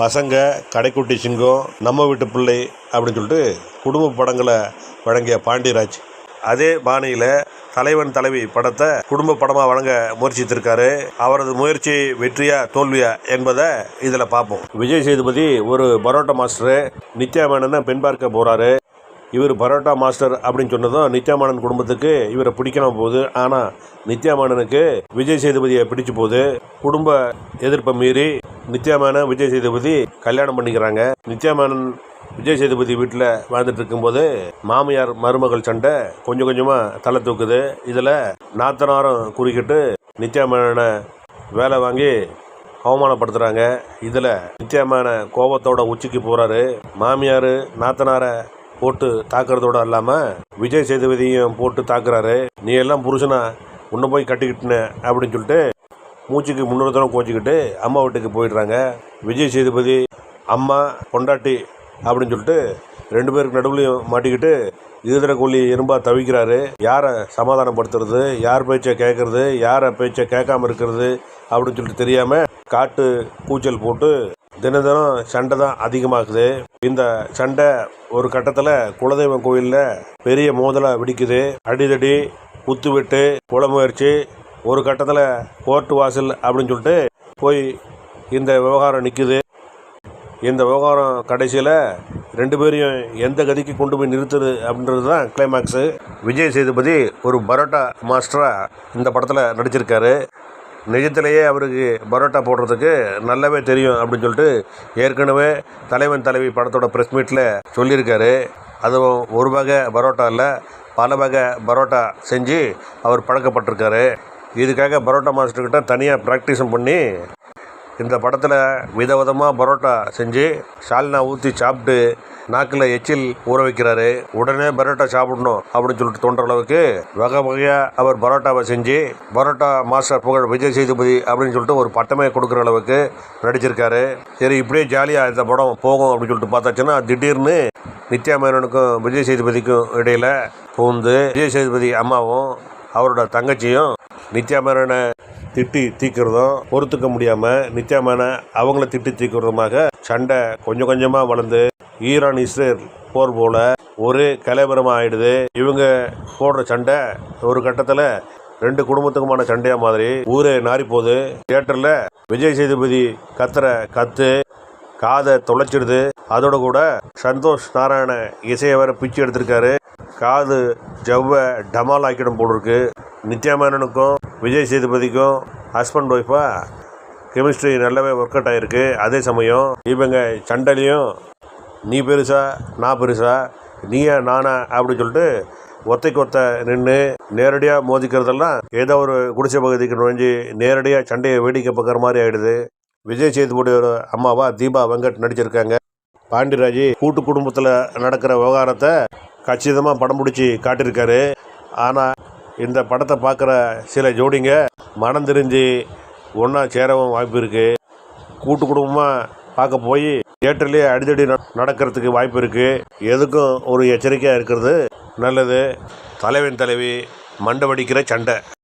பசங்க கடைக்குட்டி சிங்கம் நம்ம வீட்டு பிள்ளை அப்படின்னு சொல்லிட்டு குடும்ப படங்களை வழங்கிய பாண்டியராஜ். அதே பாணியில் தலைவன் தலைவி படத்தை குடும்ப படமாக வழங்க முயற்சித்திருக்காரு. அவரது முயற்சி வெற்றியா தோல்வியா என்பதை இதில் பார்ப்போம். விஜய் சேதுபதி ஒரு பரோட்டா மாஸ்டரு நித்யா மேனனை பெண் பார்க்க போகிறாரு இவர் பரோட்டா மாஸ்டர் அப்படின்னு சொன்னதும் நித்யாமானன் குடும்பத்துக்கு இவரை பிடிக்காம போகுது. ஆனால் நித்யாமானனுக்கு விஜய் சேதுபதியை பிடிச்சு போகுது. குடும்ப எதிர்ப்பை மீறி நித்யாமேனன் விஜய் சேதுபதி கல்யாணம் பண்ணிக்கிறாங்க. நித்யாமேனன் விஜய் சேதுபதி வீட்டில் வாழ்ந்துட்டு இருக்கும்போது மாமியார் மருமகள் சண்டை கொஞ்சம் கொஞ்சமாக தலை தூக்குது. இதில் நாத்தனாரும் குறுக்கிட்டு நித்யாமேனனை வேலை வாங்கி அவமானப்படுத்துகிறாங்க இதில் நித்யாமான கோபத்தோட உச்சிக்கு போகிறாரு மாமியார் நாத்தனாரை போட்டு தாக்குறதோட இல்லாமல் விஜய் சேதுபதியும் போட்டு தாக்குறாரு. நீ எல்லாம் புருஷனா உன்னை போய் கட்டிக்கிட்டுன அப்படின்னு சொல்லிட்டு மூச்சுக்கு முன்னூறு தரம் கோச்சிக்கிட்டு அம்மா வீட்டுக்கு போயிடுறாங்க. விஜய் சேதுபதி அம்மா பொண்டாட்டி அப்படின்னு சொல்லிட்டு ரெண்டு பேருக்கு நடுவுலையும் மாட்டிக்கிட்டு ஈதர கொல்லி இரும்பாக தவிக்கிறாரு. யாரை சமாதானப்படுத்துறது யார் பேச்சை கேட்குறது யாரை பேச்சை கேட்காம இருக்கிறது அப்படின்னு சொல்லிட்டு தெரியாமல் காட்டு கூச்சல் போட்டு தினம் தினம் சண்டை தான் அதிகமாகுது. இந்த சண்டை ஒரு கட்டத்தில் குலதெய்வம் கோயிலில் பெரிய மோதலாக வெடிக்குது. அடிதடி குத்து வெட்டு முயற்சி ஒரு கட்டத்தில் கோர்ட்டு வாசல் அப்படின்னு சொல்லிட்டு போய் இந்த விவகாரம் நிற்குது இந்த விவகாரம் கடைசியில் ரெண்டு பேரையும் எந்த கதிக்கு கொண்டு போய் நிறுத்துது அப்படின்றது தான் கிளைமேக்ஸு விஜய் சேதுபதி ஒரு பரோட்டா மாஸ்டராக இந்த படத்தில் நடிச்சிருக்காரு. நிஜத்திலேயே அவருக்கு பரோட்டா போடுறதுக்கு நல்லாவே தெரியும் அப்படின்னு சொல்லிட்டு ஏற்கனவே தலைவன் தலைவி படத்தோட ப்ரெஸ் மீட்டில் சொல்லியிருக்காரு. அதுவும் ஒரு வகை பரோட்டா இல்லை பல வகை பரோட்டா செஞ்சு அவர் பழக்கப்பட்டிருக்காரு. இதுக்காக பரோட்டா மாஸ்டர்கிட்ட தனியாக ப்ராக்டிஸும் பண்ணி இந்த படத்தில் விதவிதமாக பரோட்டா செஞ்சு சால்னா ஊற்றி சாப்பிட்டு நாக்கில் எச்சில் ஊற வைக்கிறாரு. உடனே பரோட்டா சாப்பிடணும் அப்படின்னு சொல்லிட்டு தோன்ற அளவுக்கு வகை வகையாக அவர் பரோட்டாவை செஞ்சு பரோட்டா மாஸ்டர் புகழ் விஜய் சேதுபதி அப்படின்னு சொல்லிட்டு ஒரு பட்டமே கொடுக்குற அளவுக்கு நடிச்சிருக்காரு. சரி இப்படியே ஜாலியாக இந்த படம் போகும் அப்படின்னு சொல்லிட்டு பார்த்தாச்சுன்னா திடீர்னு நித்யா மேனனுக்கும் விஜய் சேதுபதிக்கும் இடையில் பூந்து விஜய் சேதுபதி அம்மாவும் அவரோட தங்கச்சியும் நித்யா திட்டி தீக்கிறதும் பொறுத்துக்க முடியாமல் நித்யா அவங்கள திட்டி தீக்கிறதுமாக சண்டை கொஞ்சம் கொஞ்சமாக வளர்ந்து ஈரான் இஸ்ரேல் போர் போல ஒரு கலைபரமா ஆயிடுது. இவங்க போடுற சண்டை ஒரு கட்டத்தில் ரெண்டு குடும்பத்துக்குமான சண்டையா மாதிரி ஊரே நாரி போகுது. தியேட்டரில் விஜய் சேதுபதி கத்துற கத்து காதை தொலைச்சிடுது. அதோட கூட சந்தோஷ் நாராயண இசையை வேற பிச்சு எடுத்திருக்காரு. காது ஜவ்வை டமால் ஆக்கிடும் போல் இருக்கு நித்யா மேனனுக்கும் விஜய் சேதுபதிக்கும் ஹஸ்பண்ட் ஒய்ஃபாக கெமிஸ்ட்ரி நல்லாவே ஒர்க் அவுட் ஆகிருக்கு அதே சமயம் இவங்க சண்டலையும் நீ பெருசா நான் பெருசா நீயா நானா அப்படின்னு சொல்லிட்டு ஒத்தைக்கு ஒத்த நின்று நேரடியாக மோதிக்கிறதெல்லாம் ஏதோ ஒரு குடிசை பகுதிக்கு நுழைஞ்சு நேரடியாக சண்டையை வேடிக்கை பார்க்குற மாதிரி ஆகிடுது விஜய் சேதுபதியோட அம்மாவா தீபா வெங்கட் நடிச்சிருக்காங்க. பாண்டியராஜ் கூட்டு குடும்பத்தில் நடக்கிற விவகாரத்தை கச்சிதமாக படம் பிடிச்சி காட்டியிருக்காரு. ஆனால் இந்த படத்தை பார்க்குற சில ஜோடிங்க மனம் தெரிஞ்சு ஒன்றா சேரவும் வாய்ப்பு இருக்குது கூட்டு குடும்பமாக பார்க்க போய் தியேட்டர்லேயே அடிதடி நடக்கிறதுக்கு வாய்ப்பு இருக்குது எதுக்கும் ஒரு எச்சரிக்கையாக இருக்கிறது. நல்லது. தலைவன் தலைவி மண்டை வடிக்கிற சண்டை.